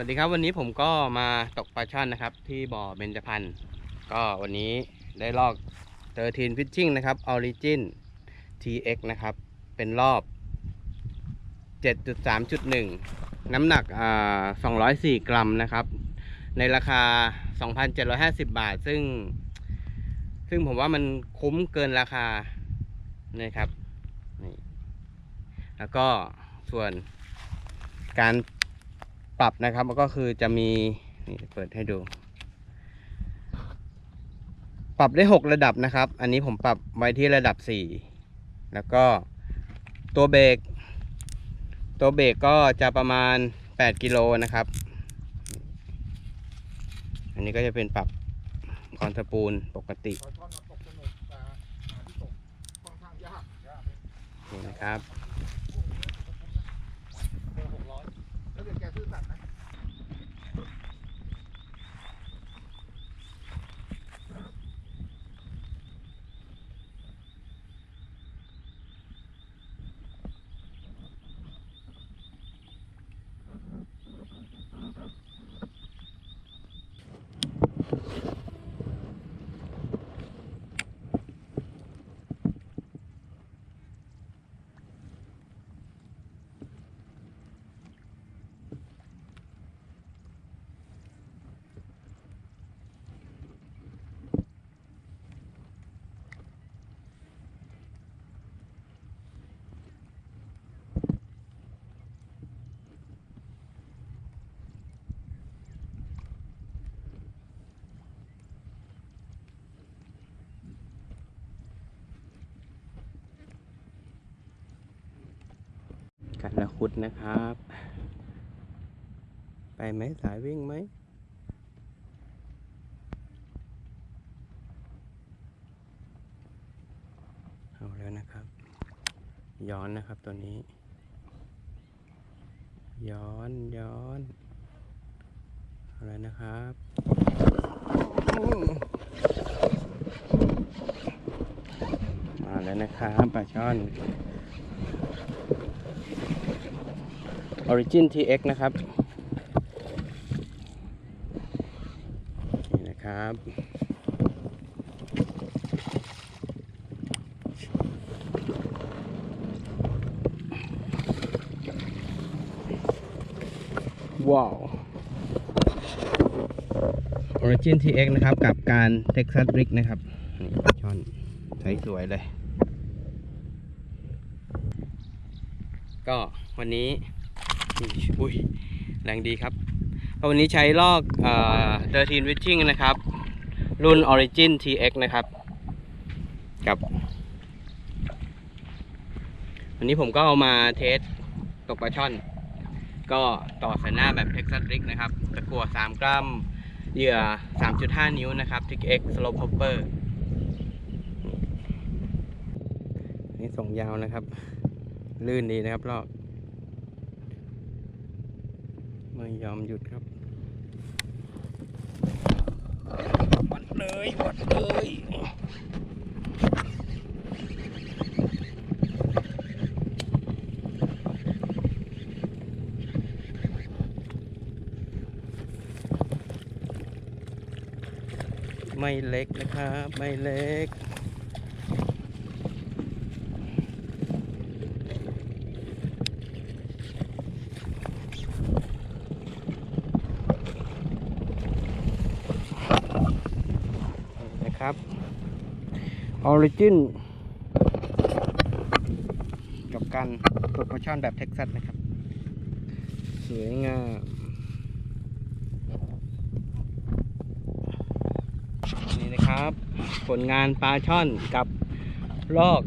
วัสดีครับวันนี้ผมก็มาตกปลาช่อนนะครับ ที่บ่อเบญจพรรณก็วันนี้ได้ลอกเตอร์ทีนฟิชชิ่งนะครับออริจิน TX นะครับ เป็นรอบ 7.3.1 น้ำหนักอ่า204 กรัมนะครับ ในราคา 2,750 บาท ซึ่ง ซึ่งผมว่ามันคุ้มเกินราคานะครับนี่แล้วก็ส่วนการ ปรับนะครับก็คือจะมีนี่เปิดให้ดู ปรับได้ 6 ระดับนะครับ อันนี้ผมปรับไว้ที่ระดับ 4 แล้วก็ตัวเบรกตัวเบรกก็จะประมาณ 8 กิโลนะครับ อันนี้ก็จะเป็นปรับคอนสปูลปกติปลาช่อนมาตกสนุกแต่หาที่ตกค่อนข้างยากยากนี่นะครับ เจอหกร้อยแล้วเดี๋ยวแกซื้อสัตว์นะ กันละคุดนะครับ ไปไหมสายวิ่งไหมเอาแล้วนะครับ ย้อนนะครับตัวนี้ ย้อนย้อนเอาแล้วนะครับมาแล้วนะครับปลาช่อน Origin TX นะครับ นี่นะครับ ว้าว Origin TX นะครับ กับการ Texas Rig นะครับนี่ช่อนใช้สวยเลย ก็วันนี้ อุ้ยแรงดีครับ วันนี้ใช้ลอกเอ่อ13 Witching นะครับ รุ่น Origin TX นะครับกับวันนี้ผมก็เอามาเทสตกปลาช่อน ก็ต่อสายหน้าแบบ Texas Rig นะครับตะกั่ว3 กรัม เหยื่อ 3.5 นิ้วนะครับ TX Slope Hopper นี่ส่งยาวนะครับ ลื่นดีนะครับลอก ไม่ยอมหยุดครับวัดเลยวัดเลยไม่เล็กนะครับ ไม่เล็ก นะครับ Origin กับการตกปลาช่อนแบบเท็กซัสนะครับ สวยงามนี่นะครับ ผลงานปลาช่อนกับลอก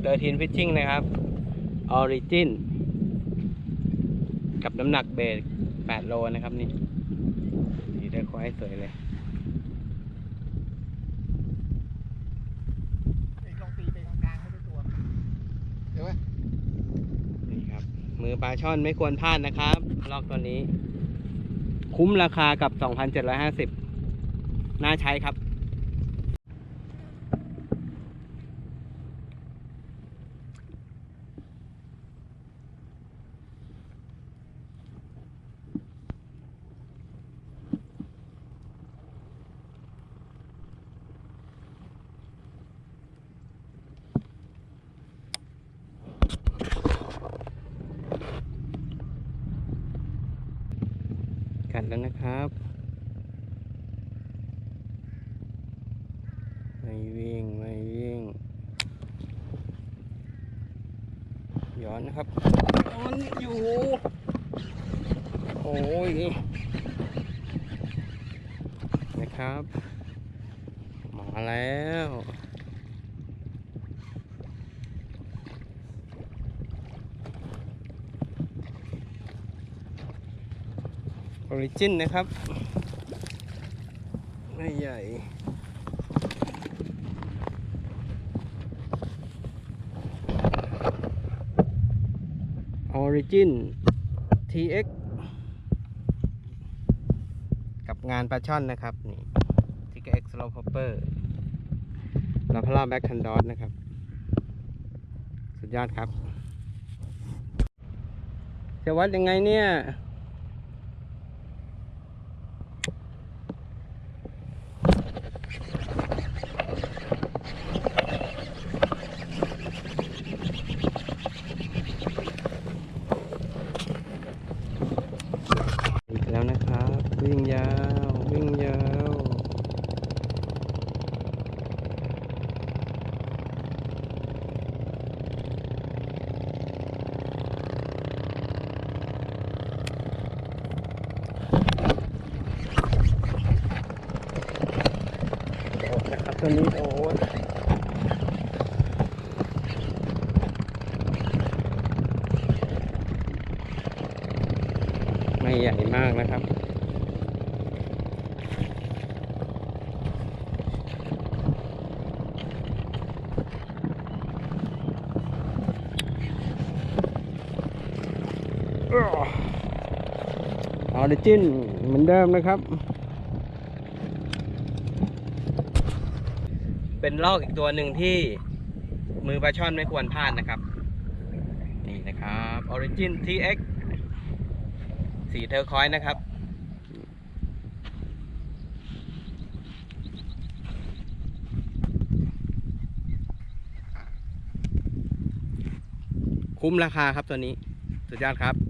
เดอร์ทินฟิชชิ่งนะครับ Origin กับน้ำหนักเบส8โลนะครับนี่ดีได้ควายสวยเลย เอกลองตีไปกลางๆให้ได้ตัวเดี๋ยวไว้นี่ครับ มือปลาช่อนไม่ควรพลาดนะครับลอกตัวนี้ คุ้มราคากับ 2,750 น่าใช้ครับ แล้วนะครับไม่วิ่งไม่วิ่งย้อนนะครับย้อนอยู่ โอ้ยนะครับ มาแล้ว ออริจินนะครับไม่ใหญ่ออริจิน TX กับงานปลาช่อนนะครับนี่ TX Slow Popper ลาพาร่าแบ็คคันดอสนะครับ สุดยอดครับจะวัดยังไงเนี่ย อีกแล้วนะครับ วิ่งยาว วิ่งยาว โดดนะครับ ตัวนี้โอ้ยไม่ใหญ่มากนะครับออริจินเหมือนเดิมนะครับ เป็นลอกอีกตัวหนึ่งที่มือปลาช่อนไม่ควรพลาดนะครับ นี่นะครับ Origin TX สีเทอร์คอยส์นะครับ คุ้มราคาครับตัวนี้ สุดยอดครับ